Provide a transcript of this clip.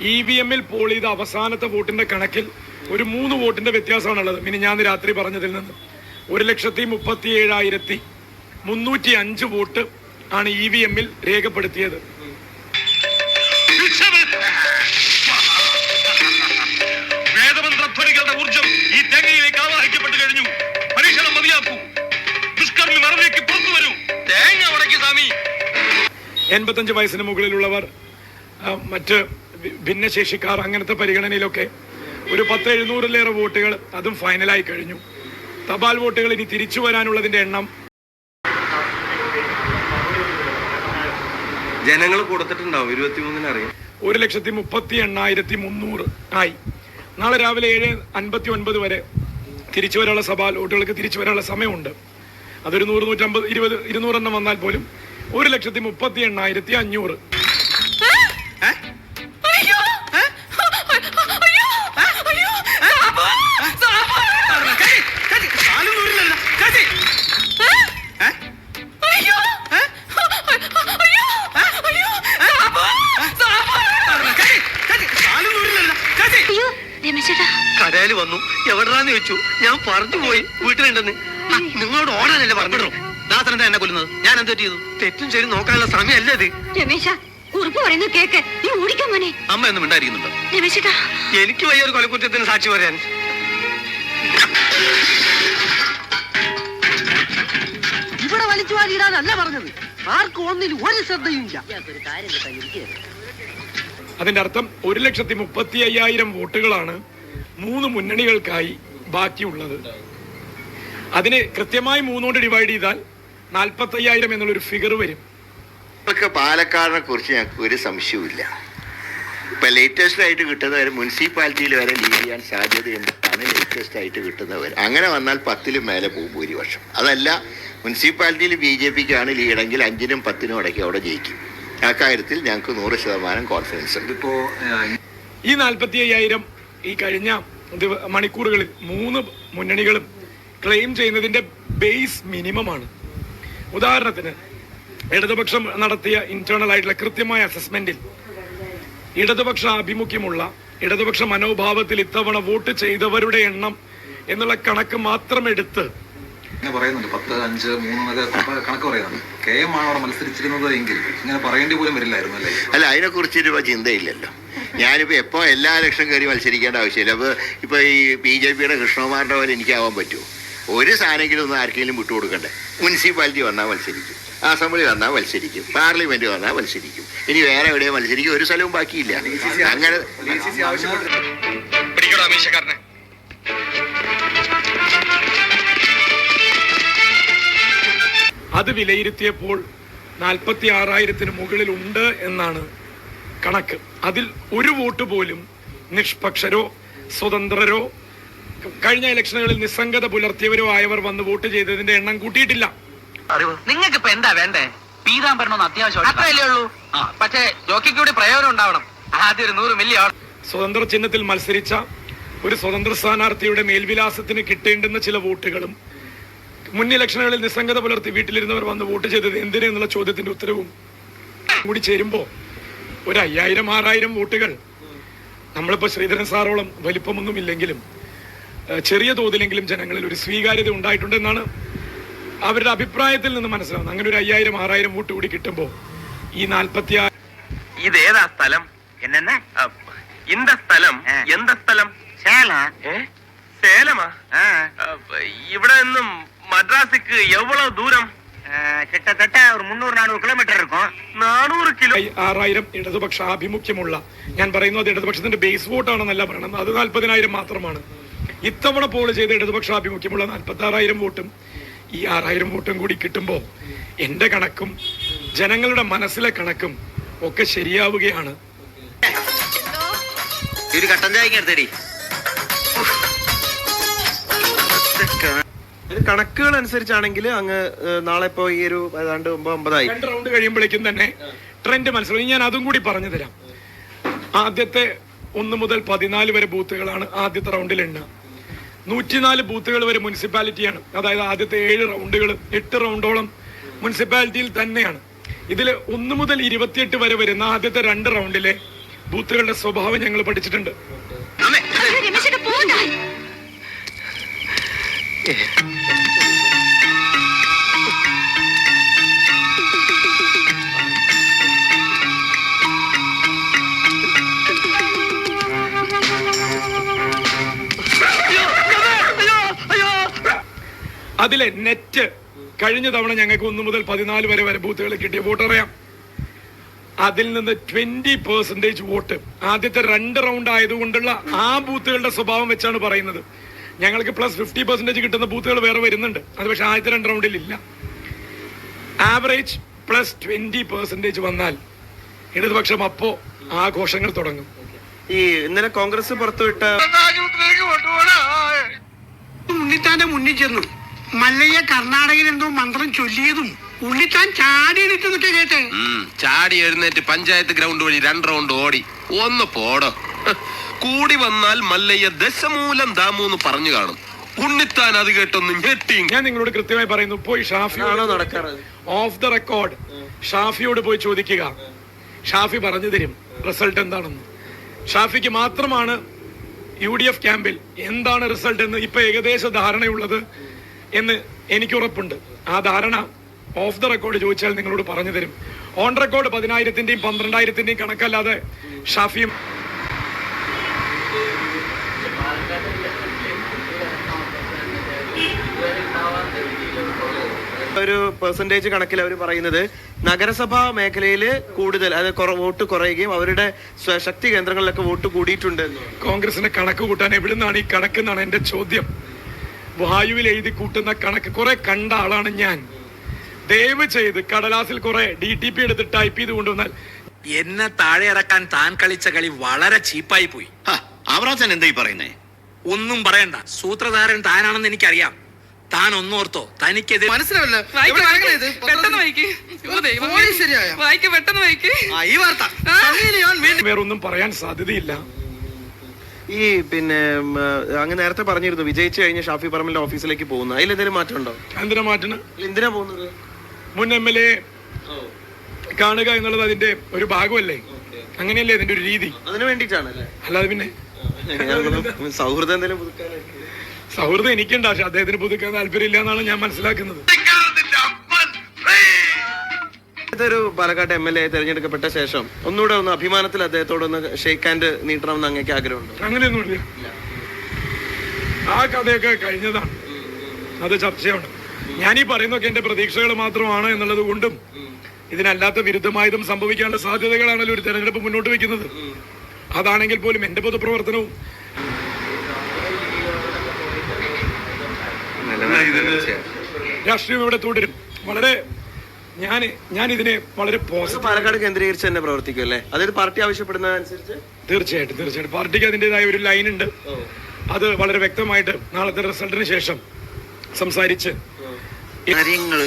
E V എമ്മിൽ Paul ചെയ്ത അവസാനത്തെ വോട്ടിന്റെ കണക്കിൽ ഒരു മൂന്ന് വോട്ടിന്റെ വ്യത്യാസമാണുള്ളത്. ഇനി ഞാൻ രാത്രി പറഞ്ഞതിൽ നിന്ന്. ഒരു ലക്ഷത്തി മുപ്പത്തി ഏഴായിരത്തി മുന്നൂറ്റി അഞ്ച് വോട്ട് ആണ് ഇ വി എമ്മിൽ രേഖപ്പെടുത്തിയത്. വേദമന്ത്രധ്വനികളുടെ ഊർജം ഈ തേങ്ങയിലേക്ക് ആവാഹിക്കപ്പെട്ടു കഴിഞ്ഞു. പരീക്ഷണം മതിയാക്കൂ. ദുഷ്കർമ്മി മറവിലേക്ക് പുറത്തു വരൂ. തേങ്ങ ഉടക്കി സ്വാമി. എൺപത്തഞ്ച് വയസ്സിന് മുകളിലുള്ളവർ മറ്റ് ഭിന്നശേഷിക്കാർ അങ്ങനത്തെ പരിഗണനയിലൊക്കെ ഒരു പത്ത് എഴുന്നൂറിലേറെ വോട്ടുകൾ അതും ഫൈനലായി കഴിഞ്ഞു. തപാൽ വോട്ടുകൾ ഇനി തിരിച്ചു വരാനുള്ളതിന്റെ എണ്ണം ജനങ്ങൾ കൊടുത്തിട്ടുണ്ടാവും. ഇരുപത്തിമൂന്നിന് അറിയാം. ഒരു ലക്ഷത്തി മുപ്പത്തി എണ്ണായിരത്തി മുന്നൂറ് ആയി. നാളെ രാവിലെ ഏഴ് അൻപത്തി ഒൻപത് വരെ തിരിച്ചു വരാനുള്ള സഭാ വോട്ടുകൾക്ക് തിരിച്ചു വരാനുള്ള സമയമുണ്ട്. അതൊരു നൂറ് നൂറ്റമ്പത് ഇരുപത് ഇരുന്നൂറെണ്ണം വന്നാൽ പോലും ഒരു ലക്ഷത്തി മുപ്പത്തി എണ്ണായിരത്തി അഞ്ഞൂറ്. എവിടാന്ന് വെച്ചു ഞാൻ പറഞ്ഞു പോയി. വീട്ടിലുണ്ടെന്ന്. നിങ്ങളോട് ഓടാനല്ലേ പറഞ്ഞു ദാസനെന്താ എന്നെ കൊല്ലുന്നത്? ഞാൻ എന്ത് ചെയ്തു തെറ്റും ശരി നോക്കാനുള്ള സമയമല്ലേ ഇത്? രമേശ ഉറപ്പ് പറയുന്നു കേക്ക്. നീ ഓടിക്കാൻ മോനെ. അമ്മ എന്ന് മിണ്ടായിരിക്കുന്നുണ്ടോ. രമേശേട്ടാ. എനിക്ക് വയ്യ ഒരു കൊലക്കുറ്റത്തിന് സാക്ഷി പറയാൻ. ഇവിടെ വലിച്ചു വാരിയിടാനല്ല പറഞ്ഞത്. ആർക്കും ഒന്നിനും ഒരു ശ്രദ്ധയും ഇല്ല അതിന്റെ അർത്ഥം ഒരു ലക്ഷത്തി മുപ്പത്തി അയ്യായിരം വോട്ടുകളാണ് മൂന്ന് മുന്നണികൾക്കായി ബാക്കിയുള്ളത്. അതിന് കൃത്യമായി മൂന്നുകൊണ്ട് ഡിവൈഡ് ചെയ്താൽ നാൽപ്പത്തി അയ്യായിരം എന്നുള്ളൊരു ഫിഗർ വരും. ഇതൊക്കെ പാലക്കാടിനെ കുറിച്ച് ഞങ്ങൾക്ക് ഒരു സംശയവുമില്ല. ഇപ്പൊ ലേറ്റസ്റ്റ് ആയിട്ട് കിട്ടുന്നവർ മുനിസിപ്പാലിറ്റിയിൽ വരെ ലീഡ് ചെയ്യാൻ സാധ്യതയുണ്ടെന്നാണ് ലേറ്റസ്റ്റ് ആയിട്ട് കിട്ടുന്നവർ. അങ്ങനെ വന്നാൽ പത്തിലും മേലെ പോകും ഭൂരിപക്ഷം. അതല്ല മുനിസിപ്പാലിറ്റിയിൽ ബി ജെ പിക്കാണ് ലീഡെങ്കിൽ അഞ്ചിനും പത്തിനും ഇടയ്ക്ക് അവിടെ ജയിക്കും. ആ കാര്യത്തിൽ ഞങ്ങൾക്ക് നൂറ് ശതമാനം കോൺഫിഡൻസ് ഉണ്ട്. ഇപ്പോ ഈ നാൽപ്പത്തി അയ്യായിരം ഈ കഴിഞ്ഞ മണിക്കൂറുകളിൽ മൂന്ന് മുന്നണികളും ക്ലെയിം ചെയ്യുന്നതിന്റെ ബേസ് മിനിമമാണ് ഉദാഹരണത്തിന് ഇടതുപക്ഷം നടത്തിയ ഇന്റേണൽ ആയിട്ടുള്ള കൃത്യമായ അസസ്മെന്റിൽ ഇടതുപക്ഷ ആഭിമുഖ്യമുള്ള ഇടതുപക്ഷ മനോഭാവത്തിൽ ഇത്തവണ വോട്ട് ചെയ്തവരുടെ എണ്ണം എന്നുള്ള കണക്ക് മാത്രം എടുത്ത് ഇങ്ങനെ പറയുന്നുണ്ട്. പത്ത് അഞ്ച് മൂന്ന് കണക്ക് പറയുന്നുണ്ട്. കെ എം ആണ് അവിടെ മത്സരിച്ചിരുന്നത് എങ്കിൽ ഇങ്ങനെ പറയേണ്ടി പോലും വരില്ലായിരുന്നു അല്ലേ? അല്ല അതിനെക്കുറിച്ച് ഒരു ചിന്തയില്ലല്ലോ. ഞാനിപ്പോൾ എപ്പോൾ എല്ലാ ലക്ഷം കയറി മത്സരിക്കേണ്ട ആവശ്യമില്ല. അപ്പോൾ ഇപ്പോൾ ഈ ബി ജെ പിയുടെ കൃഷ്ണകുമാറിന്റെ പോലെ എനിക്കാവാൻ പറ്റുമോ ഒരു സാധനമെങ്കിലും ഒന്ന് ആർക്കെങ്കിലും വിട്ടുകൊടുക്കണ്ടേ? മുനിസിപ്പാലിറ്റി വന്നാൽ മത്സരിക്കും. അസംബ്ലി വന്നാൽ മത്സരിക്കും. പാർലമെന്റ് വന്നാൽ മത്സരിക്കും. ഇനി വേറെ എവിടെയോ മത്സരിക്കും? ഒരു സ്ഥലവും ബാക്കിയില്ല. അങ്ങനെ അത് വിലയിരുത്തിയപ്പോൾ നാൽപ്പത്തി ആറായിരത്തിന് മുകളിൽ ഉണ്ട് എന്നാണ് കണക്ക്. അതിൽ ഒരു വോട്ട് പോലും നിഷ്പക്ഷരോ സ്വതന്ത്രരോ കഴിഞ്ഞ ഇലക്ഷനുകളിൽ നിസ്സംഗത പുലർത്തിയവരോ ആയവർ വന്ന് വോട്ട് ചെയ്തതിന്റെ എണ്ണം കൂട്ടിയിട്ടില്ല. നിങ്ങൾക്ക് ഇപ്പൊ എന്താ വേണ്ടേ? പീതാംബരണം ഒന്ന് അത്യാവശ്യം അത്രയല്ലേ ഉള്ളൂ. പക്ഷേ ജോക്കിക്ക് കൂടി പ്രയോജനം ഉണ്ടാവണം. ആദ്യം ഒരു നൂറ് മില്ലി ആവണം സ്വതന്ത്ര ചിഹ്നത്തിൽ മത്സരിച്ച ഒരു സ്വതന്ത്ര സ്ഥാനാർത്ഥിയുടെ മേൽവിലാസത്തിന് കിട്ടേണ്ടുന്ന ചില വോട്ടുകളും മുൻ ഇലക്ഷനുകളിൽ നിസ്സംഗത പുലർത്തി വീട്ടിലിരുന്നവർ വന്ന് വോട്ട് ചെയ്തത് എന്തിനെന്നുള്ള ചോദ്യത്തിന്റെ ഉത്തരവും കൂടി ചേരുമ്പോ ഒരു അയ്യായിരം ആറായിരം വോട്ടുകൾ. നമ്മളിപ്പോ ശ്രീധരൻ സാറോളം വലിപ്പമൊന്നും ഇല്ലെങ്കിലും ചെറിയ തോതിലെങ്കിലും ജനങ്ങളിൽ ഒരു സ്വീകാര്യത ഉണ്ടായിട്ടുണ്ടെന്നാണ് അവരുടെ അഭിപ്രായത്തിൽ നിന്ന് മനസ്സിലാവുന്നത്. അങ്ങനെ ഒരു അയ്യായിരം ആറായിരം വോട്ട് കൂടി കിട്ടുമ്പോൾ ഈ നാൽപ്പത്തി ഇതേതാ സ്ഥലം? എന്താ ഇന്ത സ്ഥലം? എന്താ സ്ഥലം? ശേല. സേലമാ? ഇവിടെ നിന്നും മദ്രാസിക്ക് എവ്വളോ ദൂരം? கிட்டத்தட்ட ஒரு முந்நூறு நானூறு கிலோமீட்டர் இருக்கும் നാനൂറ് കിലോ ഈ ആറായിരം ഇടതുപക്ഷ ആഭിമുഖ്യമുള്ള ഞാൻ പറയുന്നു അത് ഇടതുപക്ഷത്തിന്റെ ബേസ് വോട്ടാണെന്നല്ല പറയണം അത് നാൽപ്പതിനായിരം മാത്രമാണ് ഇത്തവണ പോൾ ചെയ്ത ഇടതുപക്ഷ ആഭിമുഖ്യമുള്ള നാൽപ്പത്തി ആറായിരം വോട്ടും ഈ ആറായിരം വോട്ടും കൂടി കിട്ടുമ്പോൾ എന്റെ കണക്കും ജനങ്ങളുടെ മനസ്സിലെ കണക്കും ഒക്കെ ശരിയാവുകയാണ് ഒരു കട്ടൻ ചായക്ക് എടുത്തടി കണക്കുകൾ അനുസരിച്ചാണെങ്കിൽ അങ്ങ് നാളെ ഇപ്പോ ഈ ഒരു ഏതാണ്ട് ഒമ്പത് ഒമ്പതായി രണ്ട് റൗണ്ട് കഴിയുമ്പോഴേക്കും തന്നെ ട്രെൻഡ് മനസ്സിലായി ഞാൻ അതും കൂടി പറഞ്ഞു തരാം. ആദ്യത്തെ ഒന്ന് മുതൽ പതിനാല് വരെ ബൂത്തുകളാണ് ആദ്യത്തെ റൗണ്ടിൽ എണ്ണുക. നൂറ്റിനാല് ബൂത്തുകൾ വരെ മുനിസിപ്പാലിറ്റിയാണ്. അതായത് ആദ്യത്തെ ഏഴ് റൗണ്ടുകൾ എട്ട് റൗണ്ടോളം മുനിസിപ്പാലിറ്റിയിൽ തന്നെയാണ്. ഇതിൽ ഒന്ന് മുതൽ ഇരുപത്തിയെട്ട് വരെ വരുന്ന ആദ്യത്തെ രണ്ട് റൗണ്ടിലെ ബൂത്തുകളുടെ സ്വഭാവം ഞങ്ങൾ പഠിച്ചിട്ടുണ്ട്. അതിലെ നെറ്റ് കഴിഞ്ഞ തവണ ഞങ്ങൾക്ക് ഒന്ന് മുതൽ പതിനാല് വരെ വരെ ബൂത്തുകൾ കിട്ടിയ വോട്ട് അറിയാം. അതിൽ നിന്ന് ട്വന്റി പെർസെന്റേജ് വോട്ട്. ആദ്യത്തെ രണ്ട് റൗണ്ട് ആയതുകൊണ്ടുള്ള ആ ബൂത്തുകളുടെ സ്വഭാവം വെച്ചാണ് പറയുന്നത്. ഞങ്ങൾക്ക് പ്ലസ് ഫിഫ്റ്റി പെർസെന്റേജ് കിട്ടുന്ന ബൂത്തുകൾ വേറെ വരുന്നുണ്ട്. അത് പക്ഷേ ആദ്യത്തെ രണ്ട് റൗണ്ടിൽ ഇല്ല. ആവറേജ് പ്ലസ് ട്വന്റി പെർസെന്റേജ് വന്നാൽ ഇടതുപക്ഷം അപ്പോ ആഘോഷങ്ങൾ തുടങ്ങും. ഈ ഇന്നലെ കോൺഗ്രസ് പുറത്തുവിട്ട ഉണ്ണിത്താന്റെ മുന്നിൽ ചെന്നു. മല്ലയ്യ കർണാടകയിൽ എന്തോ മന്ത്രം ചൊല്ലിയതും ഉണ്ണിത്താൻ ചാടി എണീറ്റതൊക്കെ കേട്ടെ. ചാടി എഴുന്നേറ്റ് പഞ്ചായത്ത് ഗ്രൗണ്ട് വഴി രണ്ട് റൗണ്ട് ഓടി. ഒന്ന് പോടോ. കൂടി വന്നാൽ മല്ലയ്യ ദശമൂലം ദാമു എന്ന് പറഞ്ഞു കാണും. ഉണ്ണിത്താൻ അത് കേട്ടൊന്ന് ഞെട്ടി ഞാൻ നിങ്ങളോട് കൃത്യമായി പറയുന്നു പോയി ഷാഫി നടക്കാറ്? ഓഫ് ദ റെക്കോർഡ് ഷാഫിയോട് പോയി ചോദിക്കുക. ഷാഫി പറഞ്ഞു തരും റിസൾട്ട് എന്താണെന്ന്. ഷാഫിക്ക് മാത്രമാണ് യു ഡി എഫ് ക്യാമ്പിൽ എന്താണ് റിസൾട്ട് എന്ന് ഇപ്പൊ ഏകദേശ ധാരണയുള്ളത് എന്ന് എനിക്ക് ഉറപ്പുണ്ട്. ആ ധാരണ ഓഫ് ദ റെക്കോർഡ് ചോദിച്ചാൽ നിങ്ങളോട് പറഞ്ഞു തരും. ഓൺ റെക്കോർഡ് പതിനായിരത്തിന്റെയും പന്ത്രണ്ടായിരത്തിന്റെയും കണക്കല്ലാതെ ഷാഫിയും ഒരു പെർസെന്റേജ് കണക്കിൽ അവർ പറയുന്നത്. നഗരസഭാ മേഖലയിൽ കൂടുതൽ അതായത് കുറ- വോട്ട് കുറയുകയും അവരുടെ ശക്തി കേന്ദ്രങ്ങളിലൊക്കെ വോട്ട് കൂടിയിട്ടുണ്ട്. എന്ന്. കോൺഗ്രസിന്റെ കണക്ക് കൂട്ടാൻ എവിടുന്നാണ് ഈ കണക്ക് എന്നാണ് എന്റെ ചോദ്യം. വായുവിൽ എഴുതി കൂട്ടുന്ന കണക്ക് കുറെ കണ്ട ആളാണ് ഞാൻ. ദയവ് ചെയ്ത് കടലാസിൽ കുറെ ഡി ടി പി എടുത്ത് ടൈപ്പ് ചെയ്ത് കൊണ്ടുവന്നാൽ എന്നെ താഴെ ഇറക്കാൻ താൻ കളിച്ച കളി വളരെ ചീപ്പായി പോയി. അവറാച്ചൻ എന്തായി പറയുന്നേ? ഒന്നും പറയണ്ട. സൂത്രധാരൻ താനാണെന്ന് എനിക്കറിയാം. താൻ ഒന്നോർത്തോ തനിക്കെതിരെ മനസ്സിലാവില്ല. വായിക്ക്, വായിക്ക്. പെട്ടെന്ന് വായിക്ക്. ഓ, ദൈവമേ. ശരിയായ വായിക്ക് പെട്ടെന്ന് വായിക്ക്. ഈ വാർത്ത. ആ. വേറൊന്നും പറയാൻ സാധ്യതയില്ല. ഈ പിന്നെ ഉം, അങ്ങ് നേരത്തെ പറഞ്ഞിരുന്നു വിജയിച്ചു കഴിഞ്ഞ ഷാഫി പറമ്പിന്റെ ഓഫീസിലേക്ക് പോകുന്നു. അതിൽ എന്തെങ്കിലും മാറ്റം ഉണ്ടോ എന്തിനാ മാറ്റണം? എന്തിനാ പോകുന്നത്? മുൻ എം എൽ എ കാണുക എന്നുള്ളത് അതിന്റെ ഒരു ഭാഗമല്ലേ? അങ്ങനെയല്ലേ അതിന്റെ ഒരു രീതി? അതിന് വേണ്ടിയിട്ടാണല്ലേ? അല്ലാതെ പിന്നെ? സൗഹൃദം എന്തെങ്കിലും പുതുക്കാനായിരിക്കും. സൗഹൃദം എനിക്കുണ്ട് പക്ഷെ അദ്ദേഹത്തിന് പുതുക്കാൻ താല്പര്യമില്ല എന്നാണ് ഞാൻ മനസ്സിലാക്കുന്നത്. ഇതൊരു പാലക്കാട് എം എൽ എ തെരഞ്ഞെടുക്കപ്പെട്ട ശേഷം ഒന്നുകൂടെ ഒന്ന് അഭിമാനത്തിൽ അദ്ദേഹത്തോട് ഒന്ന് ഷേക്ക് ഹാൻഡ് നീട്ടണമെന്ന് അങ്ങേക്ക് ആഗ്രഹമുണ്ട്. അങ്ങനെയൊന്നുമില്ല. ആ കഥയൊക്കെ കഴിഞ്ഞതാണ്. അത് ചർച്ചയാണ്. ഞാൻ ഈ പറയുന്നതൊക്കെ എന്റെ പ്രതീക്ഷകൾ മാത്രമാണ് എന്നുള്ളത് കൊണ്ടും ഇതിനല്ലാത്ത വിരുദ്ധമായതും സംഭവിക്കാനുള്ള സാധ്യതകളാണല്ലോ ഒരു തെരഞ്ഞെടുപ്പ് മുന്നോട്ട് വെക്കുന്നത്. അതാണെങ്കിൽ പോലും എന്റെ പൊതുപ്രവർത്തനവും രാഷ്ട്രീയം ഇവിടെ തുടരും. വളരെ ഞാൻ ഞാൻ ഇതിനെ വളരെ പാലക്കാട് കേന്ദ്രീകരിച്ച് തന്നെ പ്രവർത്തിക്കും അല്ലേ? അതായത് പാർട്ടി ആവശ്യപ്പെടുന്നതനുസരിച്ച്? തീർച്ചയായിട്ടും തീർച്ചയായിട്ടും. പാർട്ടിക്ക് അതിന്റെതായ ഒരു ലൈൻ ഉണ്ട്. അത് വളരെ വ്യക്തമായിട്ട് നാളത്തെ റിസൾട്ടിന് ശേഷം സംസാരിച്ച് കാര്യങ്ങൾ